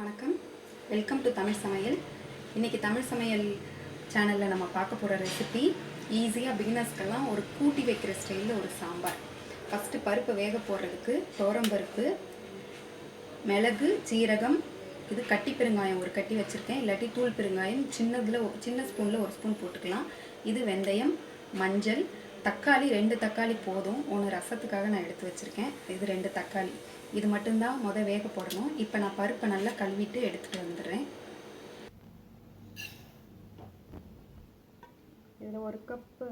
வணக்கம். Welcome to Tamil சமையல். இன்னைக்கு தமிழ் சமையல் சேனலில் நம்ம பார்க்க போகிற ரெசிபி ஈஸியாக பிகினர்ஸ்க்கெல்லாம் ஒரு கூட்டி வைக்கிற ஸ்டைலில் ஒரு சாம்பார். ஃபஸ்ட்டு பருப்பு வேக போடுறதுக்கு பருப்பு மிளகு சீரகம் இது கட்டி பெருங்காயம் ஒரு கட்டி வச்சுருக்கேன். இல்லாட்டி தூள் பெருங்காயம் சின்னதில் சின்ன ஸ்பூனில் ஒரு ஸ்பூன் போட்டுக்கலாம். இது வெந்தயம் மஞ்சள் தக்காளி ரெண்டு தக்காளி போதும். ஒன்று ரசத்துக்காக நான் எடுத்து வச்சுருக்கேன். இது ரெண்டு தக்காளி. இது மட்டும்தான் முத வேக போடணும். இப்போ நான் பருப்பை நல்லா கழுவிட்டு எடுத்துகிட்டு வந்துடுறேன். இதில் ஒரு கப்பு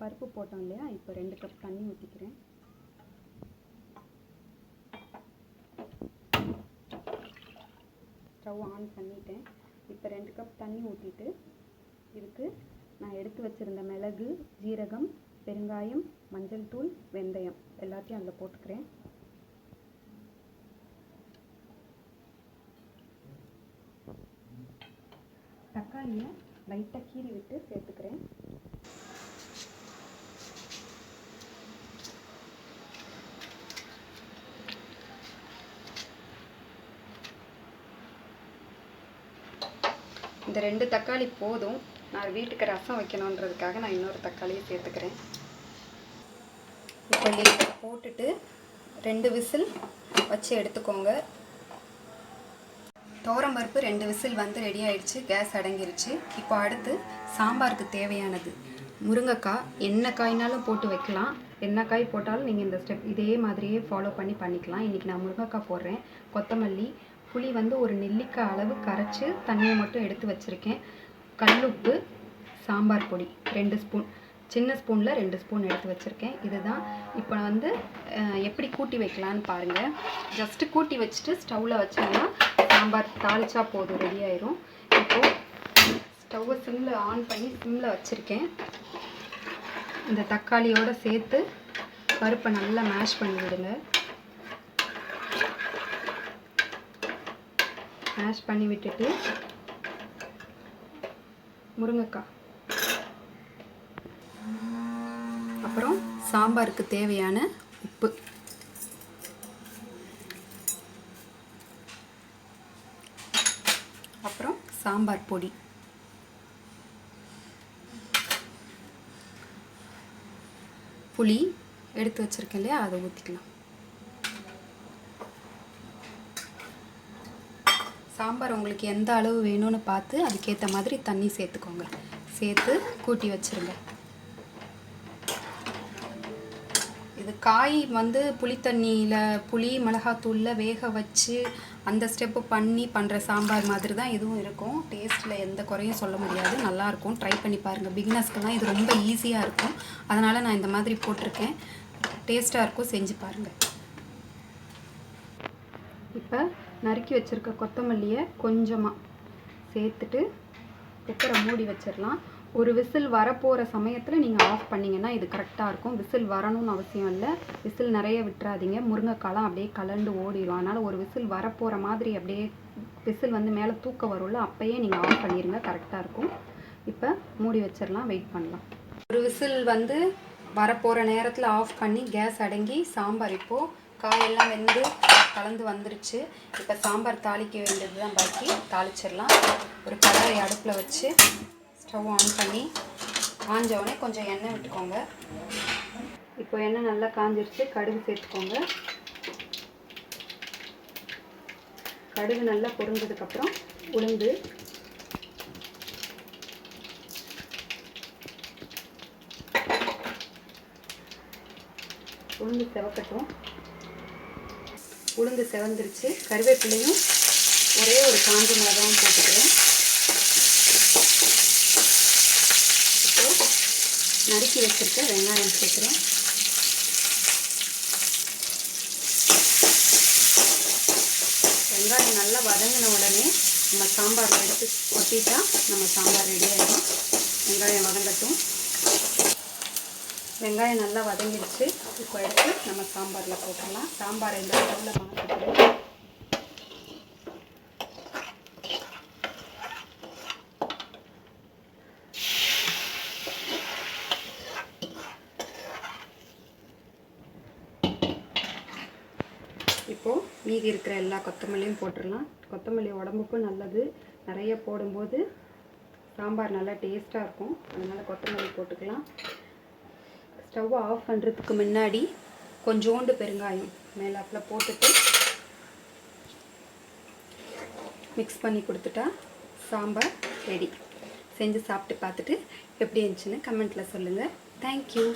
பருப்பு போட்டோம் இல்லையா? இப்போ ரெண்டு கப் தண்ணி ஊற்றிக்கிறேன் ஸ்டவ் ஆன் பண்ணிட்டேன். இப்போ ரெண்டு கப் தண்ணி ஊற்றிட்டு இதுக்கு நான் எடுத்து வச்சுருந்த மிளகு ஜீரகம் பெருங்காயம் மஞ்சள் தூள் வெந்தயம். எல்லாத்தையும் அதில் போட்டுக்கிறேன். தக்காளியை லைட்டாக கீறி விட்டு சேர்த்துக்கிறேன். இந்த ரெண்டு தக்காளி போதும். நான் வீட்டுக்கு ரசம் வைக்கணுன்றதுக்காக நான் இன்னொரு தக்காளியை சேர்த்துக்கிறேன். இப்போ இதை போட்டுட்டு ரெண்டு விசில் வச்சு எடுத்துக்கோங்க. துவரம் பருப்பு ரெண்டு விசில் வந்து ரெடி ஆயிடுச்சு கேஸ் அடங்கிருச்சு. இப்போ அடுத்து சாம்பாருக்கு தேவையானது முருங்கைக்காய். என்ன காய்னாலும் போட்டு வைக்கலாம். என்ன காய் போட்டாலும் நீங்கள் இந்த ஸ்டெப் இதே மாதிரியே ஃபாலோ பண்ணி பண்ணிக்கலாம். இன்றைக்கி நான் முருங்கைக்காய் போடுறேன். கொத்தமல்லி புளி வந்து ஒரு நெல்லிக்காய் அளவு கரைச்சி தண்ணியை மட்டும் எடுத்து வச்சுருக்கேன். கல்லுப்பு சாம்பார் பொடி ரெண்டு ஸ்பூன். சின்ன ஸ்பூனில் ரெண்டு ஸ்பூன் எடுத்து வச்சுருக்கேன். இதுதான். இப்போ வந்து எப்படி கூட்டி வைக்கலான்னு பாருங்கள் ஜஸ்ட்டு கூட்டி வச்சுட்டு ஸ்டவ்வில் வச்சிங்கன்னா சாம்பார் தாளிச்சா போதும் ரெடி ஆயிரும். இப்போது ஸ்டவ்வை சிம்மில் ஆன் பண்ணி சிம்மில் வச்சுருக்கேன். இந்த தக்காளியோடு சேர்த்து பருப்பை நல்லா மேஷ் பண்ணி விடுங்க. மேஷ் பண்ணி விட்டுட்டு முருங்கைக்காய் அப்புறம் சாம்பாருக்கு தேவையான உப்பு. அப்புறம் சாம்பார் பொடி. புளி எடுத்து வச்சுருக்கேன் இல்லையா? அதை ஊற்றிக்கலாம் சாம்பார் உங்களுக்கு எந்த அளவு வேணும்னு பார்த்து அதுக்கேற்ற மாதிரி தண்ணி சேர்த்துக்கோங்க. சேர்த்து கூட்டி வச்சிருங்க. இது காய் வந்து புளித்தண்ணியில் புளி மிளகாத்தூளில் வேக வச்சு அந்த ஸ்டெப்பு பண்ணி பண்ணுற சாம்பார் மாதிரி தான் இதுவும் இருக்கும். டேஸ்ட்டில் எந்த குறையும் சொல்ல முடியாது. நல்லாயிருக்கும் ட்ரை பண்ணி பாருங்கள் பிகினர்ஸ்க்கெல்லாம் இது ரொம்ப ஈஸியாக இருக்கும். அதனால் நான் இந்த மாதிரி போட்டிருக்கேன். டேஸ்ட்டாக இருக்கும். செஞ்சு பாருங்கள் இப்போ நறுக்கி வச்சுருக்க கொத்தமல்லியை கொஞ்சமாக சேர்த்துட்டு குக்கரை மூடி வச்சிடலாம் ஒரு விசில் வரப்போகிற சமயத்தில் நீங்கள் ஆஃப் பண்ணிங்கன்னா இது கரெக்டாக இருக்கும். விசில் வரணும்னு அவசியம் இல்லை. விசில் நிறைய விட்டுறாதீங்க. முருங்கைக்காலாம் அப்படியே கலண்டு ஓடிடும் அதனால் ஒரு விசில் வரப்போகிற மாதிரி அப்படியே விசில் வந்து மேலே தூக்க வரும்ல அப்போயே நீங்கள் ஆஃப் பண்ணிடுங்க கரெக்டாக இருக்கும். இப்போ மூடி வச்சிடலாம் வெயிட் பண்ணலாம். ஒரு விசில் வந்து வரப்போகிற நேரத்தில் ஆஃப் பண்ணி கேஸ் அடங்கி சாம்பார் இப்போது காயெல்லாம் வெந்து கலந்து வந்துருச்சு. இப்போ சாம்பார் தாளிக்க வேண்டியது தான் பாக்கி. தாளிச்சிடலாம். ஒரு கடாயை அடுப்பில் வச்சு ஸ்டவ் ஆன் பண்ணி காஞ்ச உடனே கொஞ்சம் எண்ணெய் விட்டுக்கோங்க. இப்போ எண்ணெய் நல்லா காஞ்சிருச்சு. கடுகு சேர்த்துக்கோங்க. கடுகு நல்லா பொருந்ததுக்கப்புறம் உளுந்து. உளுந்து செவக்கட்டும். உளுந்து செவந்துருச்சு. கருவேப்பிலையும் ஒரே ஒரு காஞ்ச மிளகாவும் போட்டுக்கிறேன். இப்போ நறுக்கி வச்சிருக்க வெங்காயம் சேர்க்குறேன். வெங்காயம் நல்லா வதங்கின உடனே நம்ம சாம்பார் எடுத்து கொட்டிட்டா நம்ம சாம்பார் ரெடி ஆகிடும் வெங்காயம் வதங்கட்டும். வெங்காயம் நல்லா வதங்கிடுச்சு. இப்போ எடுத்து நம்ம சாம்பாரில் போட்டுடலாம். சாம்பார் இந்த அளவில் மாற்றிக்கிறேன் இப்போது மீதி இருக்கிற எல்லா கொத்தமல்லியும் போட்டுடலாம். கொத்தமல்லி உடம்புக்கும் நல்லது. நிறைய போடும்போது சாம்பார் நல்லா டேஸ்ட்டாக இருக்கும். அதனால் கொத்தமல்லி போட்டுக்கலாம். ஸ்டவ்வை ஆஃப் பண்ணுறதுக்கு முன்னாடி கொஞ்சோண்டு பெருங்காயம் மேலாப்பில் போட்டுட்டு மிக்ஸ் பண்ணி கொடுத்துட்டா சாம்பார் ரெடி செஞ்சு சாப்பிட்டு பார்த்துட்டு எப்படி இருந்துச்சுன்னு கமெண்ட்டில் சொல்லுங்கள் தேங்க்யூ